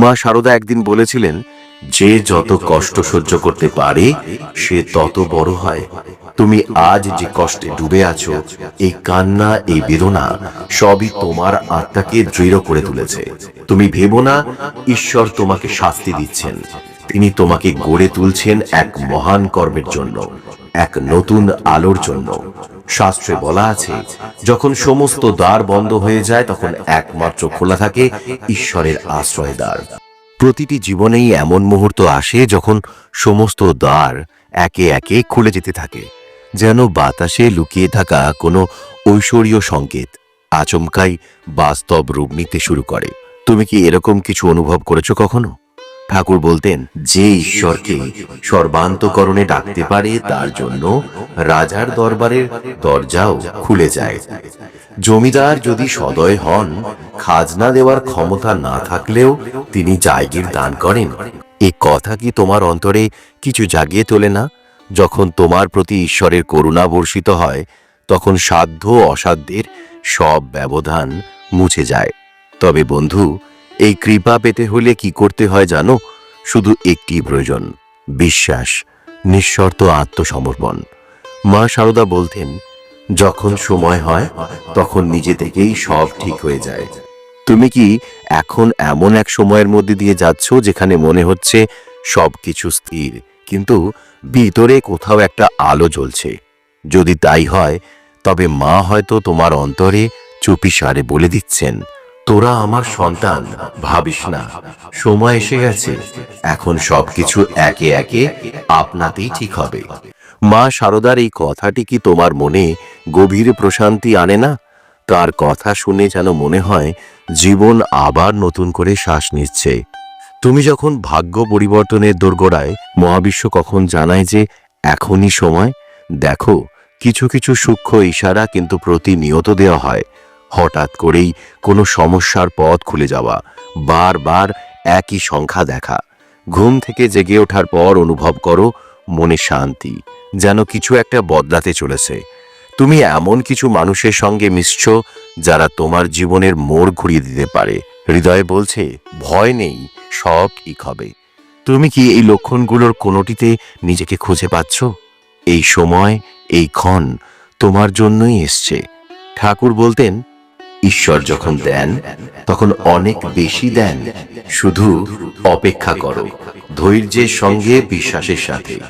মা সারদা একদিন বলেছিলেন, যে যত কষ্ট সহ্য করতে পারে, সে তত বড় হয়। তুমি আজ যে কষ্টে ডুবে আছো, এই কান্না, এই বেদনা, সবই তোমার আত্মাকে দৃঢ় করে তুলেছে। তুমি ভেবো না, ঈশ্বর তোমাকে শাস্তি দিচ্ছেন। তিনি তোমাকে গড়ে তুলছেন এক মহান কর্মের জন্য। এক নতুন আলোর জন্য। শাস্ত্রে বলা আছে, যখন সমস্ত দ্বার বন্ধ হয়ে যায়, তখন একমাত্র খোলা থাকে ঈশ্বরের আশ্রয় দ্বার প্রতিটি জীবনেই এমন মুহূর্ত আসে যখন সমস্ত দ্বার একে একে খুলে যেতে থাকে, যেন বাতাসে লুকিয়ে থাকা কোনো ঐশ্বরীয় সংকেত আচমকাই বাস্তব রূপ নিতে শুরু করে। তুমি কি এরকম কিছু অনুভব করেছ কখনো? ঠাকুর বলতেন, যে ঈশ্বরকে সর্বান্তকরণে ডাকতে পারে, তার জন্য রাজার দরবারের দরজাও খুলে যায়। জমিদার যদি সদয় হন, খাজনা দেওয়ার ক্ষমতা না থাকলেও তিনি জায়গির দান করেন। এ কথা কি তোমার অন্তরে কিছু জাগিয়ে তোলে না? যখন তোমার প্রতি ঈশ্বরের করুণা বর্ষিত হয়, তখন সাধ্য অসাধ্যের সব ব্যবধান মুছে যায়। তবে বন্ধু এই কৃপা পেতে হলে কি করতে হয় জানো? শুধু একটি প্রয়োজন, বিশ্বাস, নিঃশর্ত আত্মসমর্পণ। মা সারদা বলতেন, যখন সময় হয়, তখন নিজে থেকেই সব ঠিক হয়ে যায়। তুমি কি এখন এমন এক সময়ের মধ্যে দিয়ে যাচ্ছ যেখানে মনে হচ্ছে সবকিছু স্থির, কিন্তু ভিতরে কোথাও একটা আলো জ্বলছে? যদি তাই হয়, তবে মা হয়তো তোমার অন্তরে চুপিসারে বলে দিচ্ছেন তোরা আমার সন্তান, ভাবিস না। সময় এসে গেছে। এখন সবকিছু একে একে আপনাতেই ঠিক হবে। মা সারদার এই কথাটি কি তোমার মনে গভীর প্রশান্তি আনে না? তার কথা শুনে যেন মনে হয় জীবন আবার নতুন করে শ্বাস নিচ্ছে। তুমি যখন ভাগ্য পরিবর্তনের দোরগোড়ায় মহাবিশ্ব কখন জানায় যে এখনই সময়, দেখো, কিছু কিছু সূক্ষ্ম ইশারা কিন্তু প্রতিনিয়ত দেওয়া হয়। হঠাৎ করেই কোনো সমস্যার পথ খুলে যাওয়া, বারবার একই সংখ্যা দেখা। ঘুম থেকে জেগে ওঠার পর অনুভব করো, মনে শান্তি, যেন কিছু একটা বদলাতে চলেছে। তুমি এমন কিছু মানুষের সঙ্গে মিশছ, যারা তোমার জীবনের মোড় ঘুরিয়ে দিতে পারে। হৃদয়ে বলছে, ভয় নেই, সব ঠিক হবে। তুমি কি এই লক্ষণগুলোর কোনোটিতে নিজেকে খুঁজে পাচ্ছ? এই সময়, এই ক্ষণ তোমার জন্যই এসছে। ঠাকুর বলতেন ঈশ্বর যখন দেন, তখন অনেক বেশি দেন। শুধু অপেক্ষা করো, ধৈর্যের সঙ্গে বিশ্বাসের সাথে।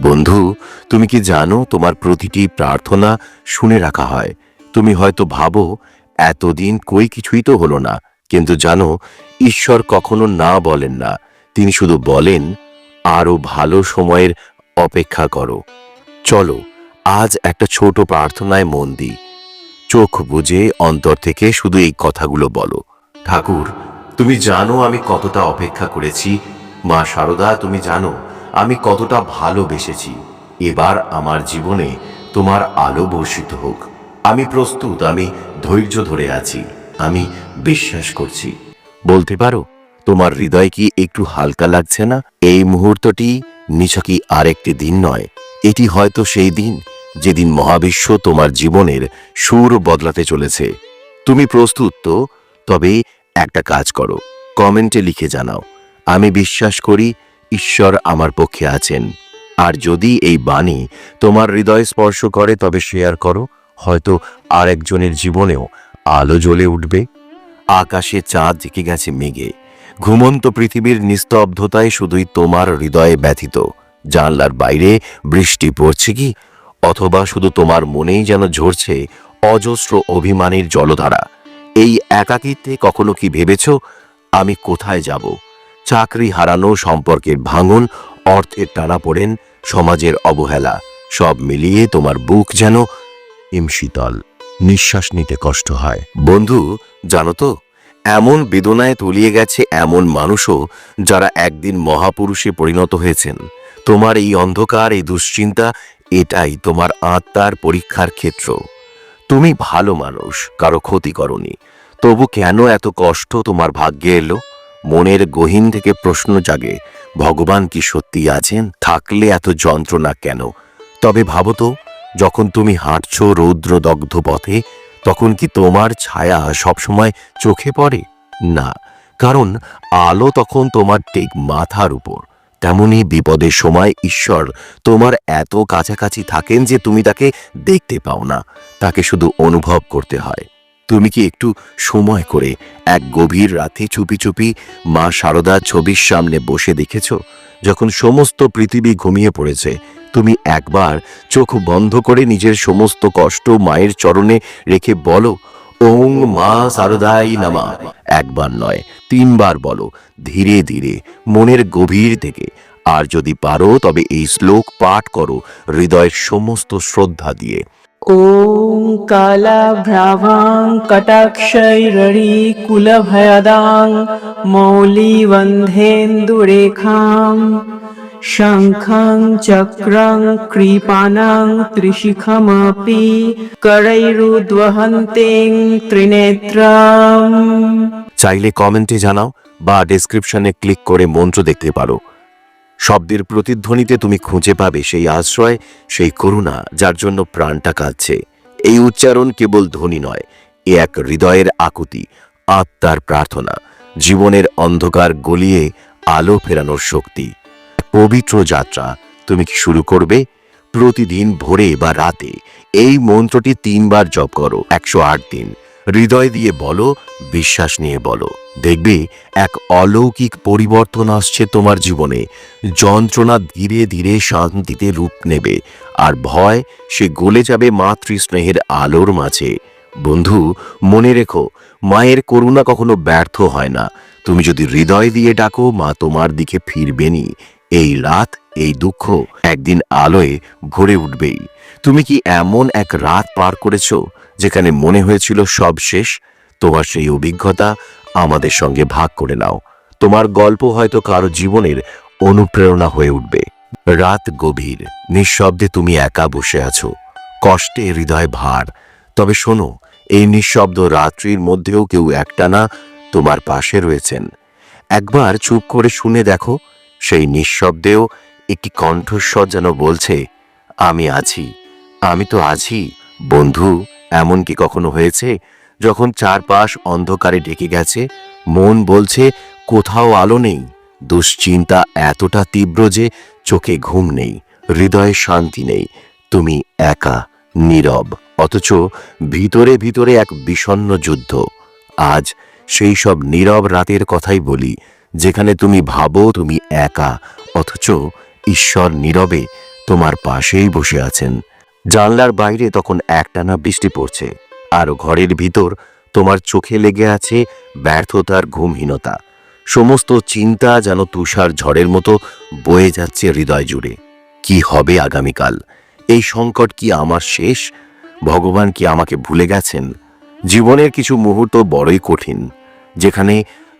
বন্ধু, তুমি কি জানো তোমার প্রতিটি প্রার্থনা শুনে রাখা হয়? তুমি হয়তো ভাবো, এতদিন কই কিছুই তো হলো না। কিন্তু জানো, ঈশ্বর কখনো না বলেন না। তিনি শুধু বলেন, আরও ভালো সময়ের অপেক্ষা করো। চলো, আজ একটা ছোট প্রার্থনায় মন দিই। চোখ বুজে অন্তর থেকে শুধু এই কথাগুলো বলো। ঠাকুর, তুমি জানো আমি কতটা অপেক্ষা করেছি। মা সারদা, তুমি জানো আমি কতটা ভালোবেসেছি। এবার আমার জীবনে তোমার আলো বর্ষিত হোক। আমি প্রস্তুত, আমি ধৈর্য ধরে আছি, আমি বিশ্বাস করছি। বলতে পারো, তোমার হৃদয় কি একটু হালকা লাগছে না? এই মুহূর্তটি নিছকি আরেকটি দিন নয়, এটি হয়তো সেই দিন। যেদিন মহাবিশ্ব তোমার জীবনের সুর বদলাতে চলেছে। তুমি প্রস্তুত তো? তবে একটা কাজ করো, কমেন্টে লিখে জানাও। আমি বিশ্বাস করি ঈশ্বর আমার পক্ষে আছেন। আর যদি এই বাণী তোমার হৃদয় স্পর্শ করে, তবে শেয়ার করো, হয়তো আরেকজনের জীবনেও আলো জ্বলে উঠবে। আকাশে চাঁদ জেকে গেছে মেঘে। ঘুমন্ত পৃথিবীর নিস্তব্ধতায় শুধুই তোমার হৃদয়ে ব্যথিত। জানলার বাইরে বৃষ্টি পড়ছে কি? অথবা শুধু তোমার মনেই যেন ঝরছে অজস্র অভিমানের জলধারা। এই একাকিত্বে কখনো কি ভেবেছ? আমি কোথায় যাব? চাকরি হারানো, সম্পর্কের ভাঙন, অর্থের টানা পড়েন, সমাজের অবহেলা, সব মিলিয়ে তোমার বুক যেন হিমশীতল, নিঃশ্বাস নিতে কষ্ট হয়। বন্ধু, জানো তো, এমন বেদনায় তলিয়ে গেছে এমন মানুষও যারা একদিন মহাপুরুষে পরিণত হয়েছেন। তোমার এই অন্ধকার, এই দুশ্চিন্তা এটাই তোমার আত্মার পরীক্ষার ক্ষেত্র। তুমি ভালো মানুষ, কারও ক্ষতি করনি। তবু কেন এত কষ্ট তোমার ভাগ্যে এলো? মনের গহীন থেকে প্রশ্ন জাগে, ভগবান কি সত্যি আছেন? থাকলে এত যন্ত্রণা কেন? তবে ভাবো তো, যখন তুমি হাঁটছ রৌদ্রদগ্ধ পথে, তখন কি তোমার ছায়া সবসময় চোখে পড়ে? না, কারণ আলো তখন তোমার ঠিক মাথার উপর। তেমনি বিপদের সময় ঈশ্বর তোমার এত কাছাকাছি থাকেন যে তুমি তাকে দেখতে পাও না। তাকে শুধু অনুভব করতে হয়। তুমি কি একটু সময় করে এক গভীর রাতে চুপি চুপি মা শারদা ছবির সামনে বসে দেখেছ? যখন সমস্ত পৃথিবী ঘুমিয়ে পড়েছে, তুমি একবার চোখ বন্ধ করে নিজের সমস্ত কষ্ট মায়ের চরণে রেখে বলো ওং মা শারদাই নামা একবার নয় তিনবার বলো ধীরে ধীরে মনের গভীর থেকে আর যদি পারো তবে এই শ্লোক পাঠ করো হৃদয়ের সমস্ত শ্রদ্ধা দিয়ে ॐ कालाभ्रावां कटाक्षैररीकुलभयदां मौलिवन्धेन्दुरेखां शङ्खं चक्रं कृपाणां त्रिशिखमपि करैरुद्वहन्तीं त्रिनेत्रम् চাইলে কমেন্টে জানাও বা ডেসক্রিপশনে ক্লিক করে মন্ত্র দেখতে পারো শব্দের প্রতিধ্বনিতে তুমি খুঁজে পাবে সেই আশ্রয় সেই করুণা যার জন্য প্রাণটা কাঁদছে এই উচ্চারণ কেবল ধ্বনি নয় এ এক হৃদয়ের আকুতি আত্মার প্রার্থনা জীবনের অন্ধকার গলিয়ে আলো ফেরানোর শক্তি পবিত্র যাত্রা তুমি কি শুরু করবে? প্রতিদিন ভোরে বা রাতে এই মন্ত্রটি তিনবার জপ করো, একশো আট দিন। হৃদয় দিয়ে বলো, বিশ্বাস নিয়ে বলো। দেখবে এক অলৌকিক পরিবর্তন আসছে তোমার জীবনে। যন্ত্রণা ধীরে ধীরে শান্তিতে রূপ নেবে আর ভয়, সে গলে যাবে মাতৃস্নেহের আলোর মাঝে। বন্ধু, মনে রেখো, মায়ের করুণা কখনো ব্যর্থ হয় না। তুমি যদি হৃদয় দিয়ে ডাকো, মা তোমার দিকে ফিরবেনি এই রাত, এই দুঃখ একদিন আলোয় ভরে উঠবেই। তুমি কি এমন এক রাত পার করেছ, যেখানে মনে হয়েছিল সব শেষ? তোমার সেই অভিজ্ঞতা আমাদের সঙ্গে ভাগ করে নাও। তোমার গল্প হয়তো কারও জীবনের অনুপ্রেরণা হয়ে উঠবে। রাত গভীর, নিঃশব্দে তুমি একা বসে আছো। কষ্টে হৃদয় ভার। তবে শোনো, এই নিঃশব্দ রাত্রির মধ্যেও কেউ একটানা তোমার পাশে রয়েছেন। একবার চুপ করে শুনে দেখো সেই নিঃশব্দেও একটি কণ্ঠস্বর যেন বলছে, আমি আছি, আমি তো আছি, বন্ধু, এমন কি কখনো হয়েছে? যখন চারপাশ অন্ধকারে ঢেকে গেছে, মন বলছে, কোথাও আলো নেই, দুশ্চিন্তা এতটা তীব্র যে চোখে ঘুম নেই, হৃদয়ে শান্তি নেই, তুমি একা, নীরব, অথচ ভিতরে ভিতরে এক বিষণ্ণ যুদ্ধ। আজ সেই সব নীরব রাতের কথাই বলি যেখানে তুমি ভাবো তুমি একা, অথচ ঈশ্বর নীরবে তোমার পাশেই বসে আছেন। জানলার বাইরে তখন একটানা বৃষ্টি পড়ছে, আর ঘরের ভিতর তোমার চোখে লেগে আছে ব্যর্থতার ঘুমহীনতা। সমস্ত চিন্তা যেন তুষার ঝড়ের মতো বয়ে যাচ্ছে হৃদয় জুড়ে। কি হবে আগামীকাল? এই সংকট কি আমার শেষ? ভগবান কি আমাকে ভুলে গেছেন? জীবনের কিছু মুহূর্ত বড়ই কঠিন, যেখানে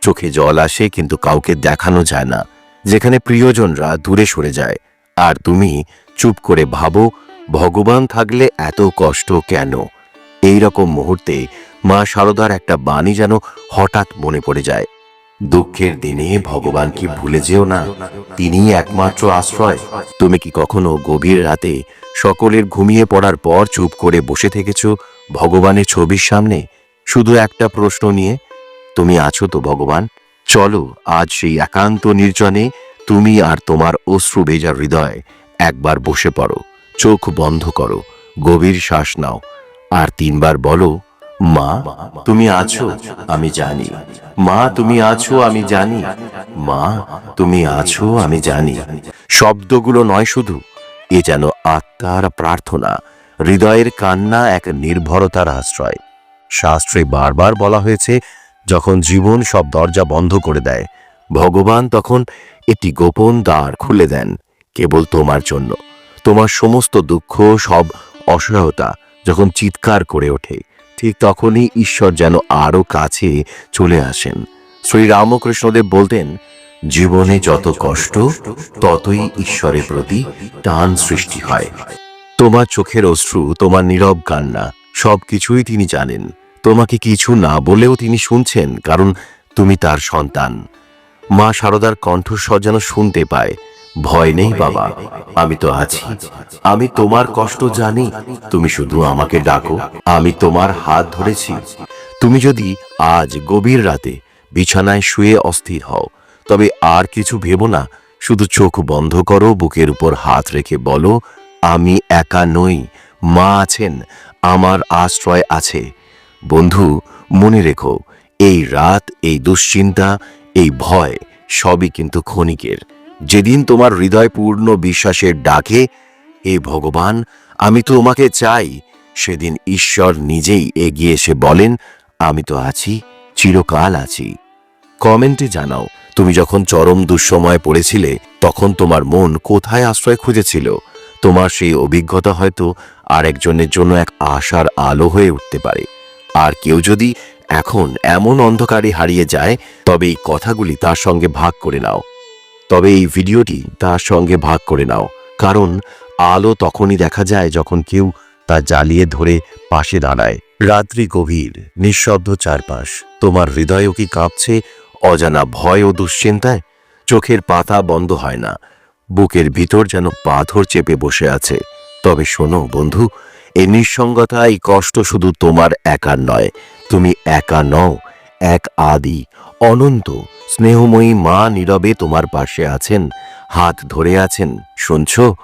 চোখে জল আসে, কিন্তু কাউকে দেখানো যায় না। যেখানে প্রিয়জনরা দূরে সরে যায়। আর তুমি চুপ করে ভাবো, ভগবান থাকলে এত কষ্ট কেন? এই রকম মুহূর্তে মা শারদার একটা বাণী যেন হঠাৎ মনে পড়ে যায়। দুঃখের দিনে ভগবান কি ভুলে যেও না? তিনিই একমাত্র আশ্রয়। তুমি কি কখনো গভীর রাতে সকলের ঘুমিয়ে পড়ার পর চুপ করে বসে থেকেছ ভগবানের ছবির সামনে? শুধু একটা প্রশ্ন নিয়ে তুমি আছো তো ভগবান? চলো, আজ সেই একান্ত নির্জনে তুমি আর তোমার অশ্রু ভেজা হৃদয় একবার বসে পড়ো, চোখ বন্ধ করো, গভীর শ্বাস নাও, আর তিনবার বলো, মা, তুমি আছো, আমি জানি। মা, তুমি আছো, আমি জানি। মা, তুমি আছো, আমি জানি। শব্দগুলো নয় শুধু, এ যেন আত্মার প্রার্থনা, হৃদয়ের কান্না এক নির্ভরতার আশ্রয়। শাস্ত্রে বারবার বলা হয়েছে যখন জীবন সব দরজা বন্ধ করে দেয়, ভগবান তখন একটি গোপন দ্বার খুলে দেন, কেবল তোমার জন্য। তোমার সমস্ত দুঃখ, সব অসহায়তা যখন চিৎকার করে ওঠে, ঠিক তখনই ঈশ্বর যেন আরও কাছে চলে আসেন। শ্রী রামকৃষ্ণদেব বলতেন, জীবনে যত কষ্ট, ততই ঈশ্বরের প্রতি টান সৃষ্টি হয়। তোমার চোখের অশ্রু, তোমার নীরব কান্না, সবকিছুই তিনি জানেন। তোমাকে কিছু না বলেও তিনি শুনছেন, কারণ তুমি তার সন্তান। মা সারদার কণ্ঠস্বর যেন শুনতে পায়। ভয় নেই, বাবা, আমি তো আছি। আমি তোমার কষ্ট জানি, তুমি শুধু আমাকে ডাকো, আমি তোমার হাত ধরেছি। তুমি যদি আজ গভীর রাতে বিছানায় শুয়ে অস্থির হও, তবে আর কিছু ভেবো না, শুধু চোখ বন্ধ করো, বুকের উপর হাত রেখে বলো, আমি একা নই, মা আছেন, আমার আশ্রয় আছে। বন্ধু, মনে রেখো, এই রাত, এই দুশ্চিন্তা, এই ভয় সবই কিন্তু ক্ষণিকের। যেদিন তোমার হৃদয় পূর্ণ বিশ্বাসের ডাকে, হে ভগবান, আমি তোমাকে চাই। সেদিন ঈশ্বর নিজেই এগিয়ে এসে বলেন, আমি তো আছি, চিরকাল আছি। কমেন্টে জানাও, তুমি যখন চরম দুঃসময়ে পড়েছিলে, তখন তোমার মন কোথায় আশ্রয় খুঁজেছিল? তোমার সেই অভিজ্ঞতা হয়তো আরেকজনের জন্য এক আশার আলো হয়ে উঠতে পারে। আর কেউ যদি এখন এমন অন্ধকারে হারিয়ে যায়, তবে এই কথাগুলি তার সঙ্গে ভাগ করে নাও। তবে এই ভিডিওটি তার সঙ্গে ভাগ করে নাও। কারণ আলো তখনই দেখা যায় যখন কেউ তা জ্বালিয়ে ধরে পাশে দাঁড়ায়। রাত্রি গভীর, নিঃশব্দ চারপাশ। তোমার হৃদয়ও কি কাঁপছে? অজানা ভয় ও দুশ্চিন্তায়? চোখের পাতা বন্ধ হয় না। বুকের ভিতর যেন পাথর চেপে বসে আছে। তবে শোনো বন্ধু এই নিঃসঙ্গতা এই কষ্ট শুধু তোমার একার নয়। তুমি একা নও, এক আদি, অনন্ত, স্নেহময়ী মা নীরবে তোমার পাশে আছেন, হাত ধরে আছেন। শুনছো?